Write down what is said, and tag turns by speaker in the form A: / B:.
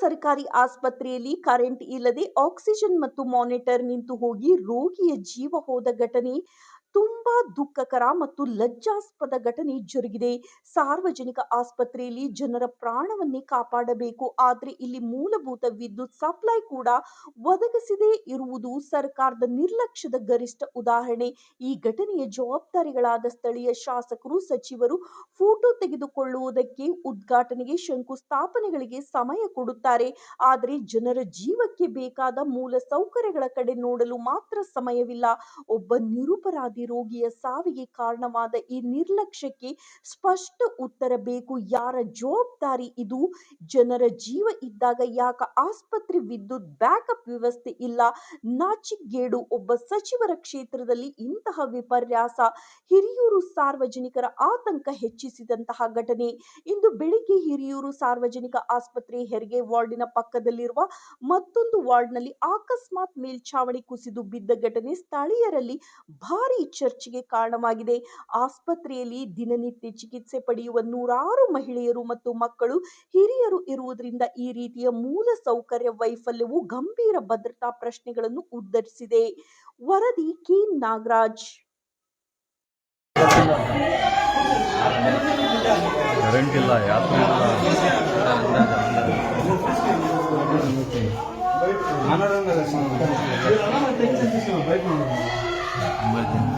A: ಸರ್ಕಾರಿ ಆಸ್ಪತ್ರೆಯಲ್ಲಿ ಕರೆಂಟ್ ಇಲ್ಲದೆ ಆಕ್ಸಿಜನ್ ಮತ್ತು ಮಾನಿಟರ್ ನಿಂತು ಹೋಗಿ ರೋಗಿಯ ಜೀವ ಹೋದ ಘಟನೆ ತುಂಬಾ ದುಃಖಕರ ಮತ್ತು ಲಜ್ಜಾಸ್ಪದ ಘಟನೆ ಜರುಗಿದೆ. ಸಾರ್ವಜನಿಕ ಆಸ್ಪತ್ರೆಯಲ್ಲಿ ಜನರ ಪ್ರಾಣವನ್ನೇ ಕಾಪಾಡಬೇಕು. ಆದರೆ ಇಲ್ಲಿ ಮೂಲಭೂತ ವಿದ್ಯುತ್ ಸಪ್ಲೈ ಕೂಡ ಒದಗಿಸದೇ ಇರುವುದು ಸರ್ಕಾರದ ನಿರ್ಲಕ್ಷ್ಯದ ಗರಿಷ್ಠ ಉದಾಹರಣೆ. ಈ ಘಟನೆಯ ಜವಾಬ್ದಾರಿಗಳಾದ ಸ್ಥಳೀಯ ಶಾಸಕರು, ಸಚಿವರು ಫೋಟೋ ತೆಗೆದುಕೊಳ್ಳುವುದಕ್ಕೆ ಉದ್ಘಾಟನೆಗೆ ಶಂಕುಸ್ಥಾಪನೆಗಳಿಗೆ ಸಮಯ ಕೊಡುತ್ತಾರೆ. ಆದರೆ ಜನರ ಜೀವಕ್ಕೆ ಬೇಕಾದ ಮೂಲ ಸೌಕರ್ಯಗಳ ಕಡೆ ನೋಡಲು ಮಾತ್ರ ಸಮಯವಿಲ್ಲ. ಒಬ್ಬ ನಿರುಪರಾಧಿ ರೋಗಿಯ ಸಾವಿಗೆ ಕಾರಣವಾದ ಈ ನಿರ್ಲಕ್ಷ್ಯಕ್ಕೆ ಸ್ಪಷ್ಟ ಉತ್ತರ ಬೇಕು. ಯಾರ ಜವಾಬ್ದಾರಿ ಇದು? ಜನರ ಜೀವ ಇದ್ದಾಗ ಯಾಕ ಆಸ್ಪತ್ರೆ ವಿದ್ಯುತ್ ಬ್ಯಾಕಪ್ ವ್ಯವಸ್ಥೆ ಇಲ್ಲ? ನಾಚಿಗೇಡು ಒಬ್ಬ ಸಚಿವರ ಕ್ಷೇತ್ರದಲ್ಲಿ ಇಂತಹ ವಿಪರ್ಯಾಸ, ಹಿರಿಯೂರು ಸಾರ್ವಜನಿಕರ ಆತಂಕ ಹೆಚ್ಚಿಸಿದಂತಹ ಘಟನೆ. ಇಂದು ಬೆಳಿಗ್ಗೆ ಹಿರಿಯೂರು ಸಾರ್ವಜನಿಕ ಆಸ್ಪತ್ರೆ ಹೆರಿಗೆ ವಾರ್ಡಿನ ಪಕ್ಕದಲ್ಲಿರುವ ಮತ್ತೊಂದು ವಾರ್ಡ್ನಲ್ಲಿ ಅಕಸ್ಮಾತ್ ಮೇಲ್ಛಾವಣಿ ಕುಸಿದು ಬಿದ್ದ ಘಟನೆ ಸ್ಥಳೀಯರಲ್ಲಿ ಭಾರೀ ಚರ್ಚೆಗೆ ಕಾರಣವಾಗಿದೆ. ಆಸ್ಪತ್ರೆಯಲ್ಲಿ ದಿನನಿತ್ಯ ಚಿಕಿತ್ಸೆ ಪಡೆಯುವ ನೂರಾರು ಮಹಿಳೆಯರು ಮತ್ತು ಮಕ್ಕಳು ಹಿರಿಯರು ಇರುವುದರಿಂದ ಈ ರೀತಿಯ ಮೂಲ ಸೌಕರ್ಯ ವೈಫಲ್ಯವು ಗಂಭೀರ ಭದ್ರತಾ ಪ್ರಶ್ನೆಗಳನ್ನು ಉದ್ಧರಿಸಿದೆ. ವರದಿ ಕೆ. ನಾಗರಾಜ್.
B: ಕರೆಂಟ್ ಇಲ್ಲ